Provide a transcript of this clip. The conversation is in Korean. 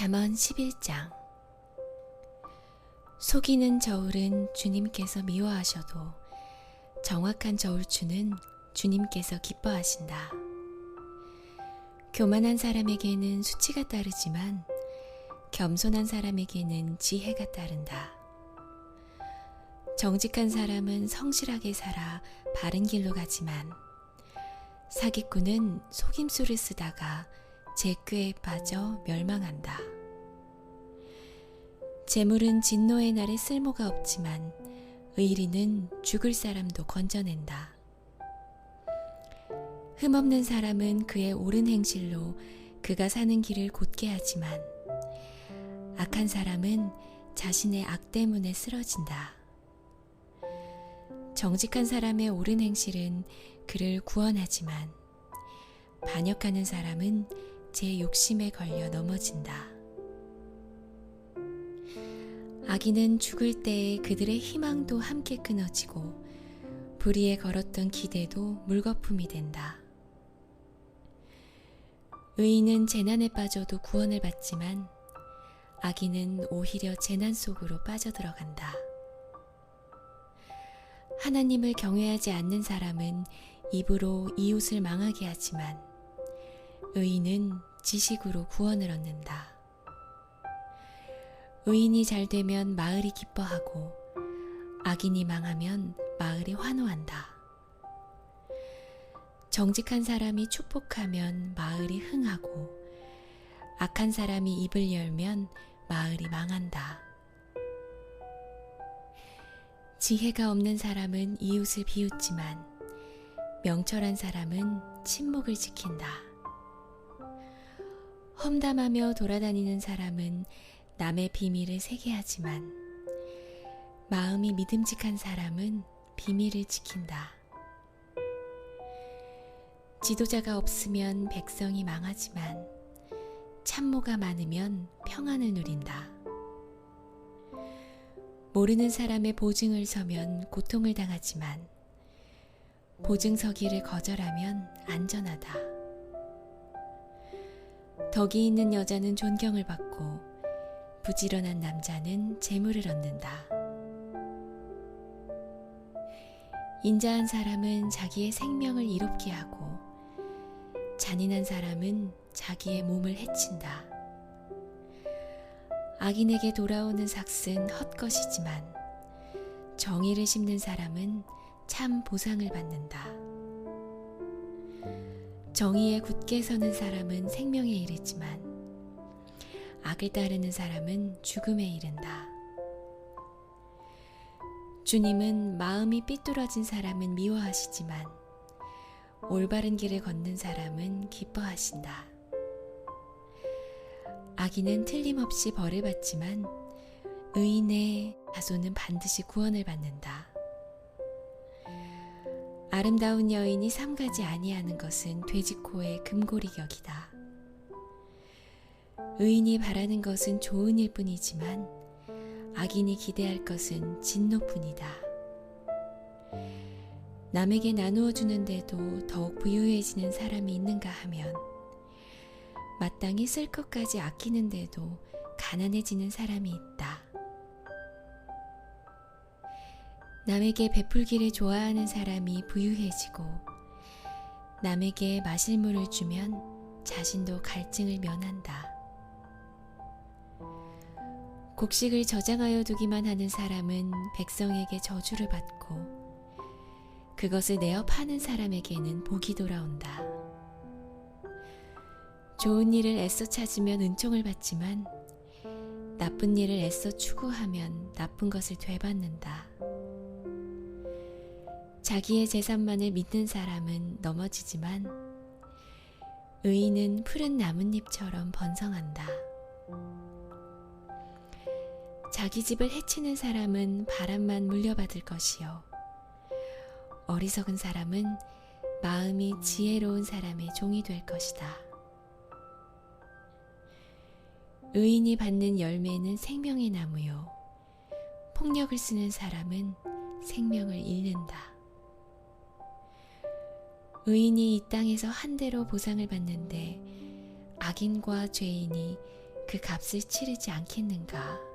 잠언 11장 속이는 저울은 주님께서 미워하셔도 정확한 저울추는 주님께서 기뻐하신다. 교만한 사람에게는 수치가 따르지만 겸손한 사람에게는 지혜가 따른다. 정직한 사람은 성실하게 살아 바른 길로 가지만 사기꾼은 속임수를 쓰다가 제꾀에 빠져 멸망한다. 재물은 진노의 날에 쓸모가 없지만 의리는 죽을 사람도 건져낸다. 흠없는 사람은 그의 옳은 행실로 그가 사는 길을 곧게 하지만 악한 사람은 자신의 악 때문에 쓰러진다. 정직한 사람의 옳은 행실은 그를 구원하지만 반역하는 사람은 제 욕심에 걸려 넘어진다. 아기는 죽을 때에 그들의 희망도 함께 끊어지고 불의에 걸었던 기대도 물거품이 된다. 의인은 재난에 빠져도 구원을 받지만 아기는 오히려 재난 속으로 빠져들어간다. 하나님을 경외하지 않는 사람은 입으로 이웃을 망하게 하지만 의인은 지식으로 구원을 얻는다. 의인이 잘 되면 마을이 기뻐하고 악인이 망하면 마을이 환호한다. 정직한 사람이 축복하면 마을이 흥하고 악한 사람이 입을 열면 마을이 망한다. 지혜가 없는 사람은 이웃을 비웃지만 명철한 사람은 침묵을 지킨다. 험담하며 돌아다니는 사람은 남의 비밀을 세게 하지만 마음이 믿음직한 사람은 비밀을 지킨다. 지도자가 없으면 백성이 망하지만 참모가 많으면 평안을 누린다. 모르는 사람의 보증을 서면 고통을 당하지만 보증 서기를 거절하면 안전하다. 덕이 있는 여자는 존경을 받고 부지런한 남자는 재물을 얻는다. 인자한 사람은 자기의 생명을 이롭게 하고 잔인한 사람은 자기의 몸을 해친다. 악인에게 돌아오는 삭은 헛것이지만 정의를 심는 사람은 참 보상을 받는다. 정의에 굳게 서는 사람은 생명에 이르지만 악을 따르는 사람은 죽음에 이른다. 주님은 마음이 삐뚤어진 사람은 미워하시지만 올바른 길을 걷는 사람은 기뻐하신다. 악인은 틀림없이 벌을 받지만 의인의 자손은 반드시 구원을 받는다. 아름다운 여인이 삼가지 아니하는 것은 돼지코의 금고리 격이다. 의인이 바라는 것은 좋은 일 뿐이지만 악인이 기대할 것은 진노뿐이다. 남에게 나누어 주는데도 더욱 부유해지는 사람이 있는가 하면 마땅히 쓸 것까지 아끼는데도 가난해지는 사람이 있다. 남에게 베풀기를 좋아하는 사람이 부유해지고 남에게 마실 물을 주면 자신도 갈증을 면한다. 곡식을 저장하여 두기만 하는 사람은 백성에게 저주를 받고 그것을 내어 파는 사람에게는 복이 돌아온다. 좋은 일을 애써 찾으면 은총을 받지만 나쁜 일을 애써 추구하면 나쁜 것을 되받는다. 자기의 재산만을 믿는 사람은 넘어지지만 의인은 푸른 나뭇잎처럼 번성한다. 자기 집을 해치는 사람은 바람만 물려받을 것이요. 어리석은 사람은 마음이 지혜로운 사람의 종이 될 것이다. 의인이 받는 열매는 생명의 나무요. 폭력을 쓰는 사람은 생명을 잃는다. 의인이 이 땅에서 한 대로 보상을 받는데 악인과 죄인이 그 값을 치르지 않겠는가?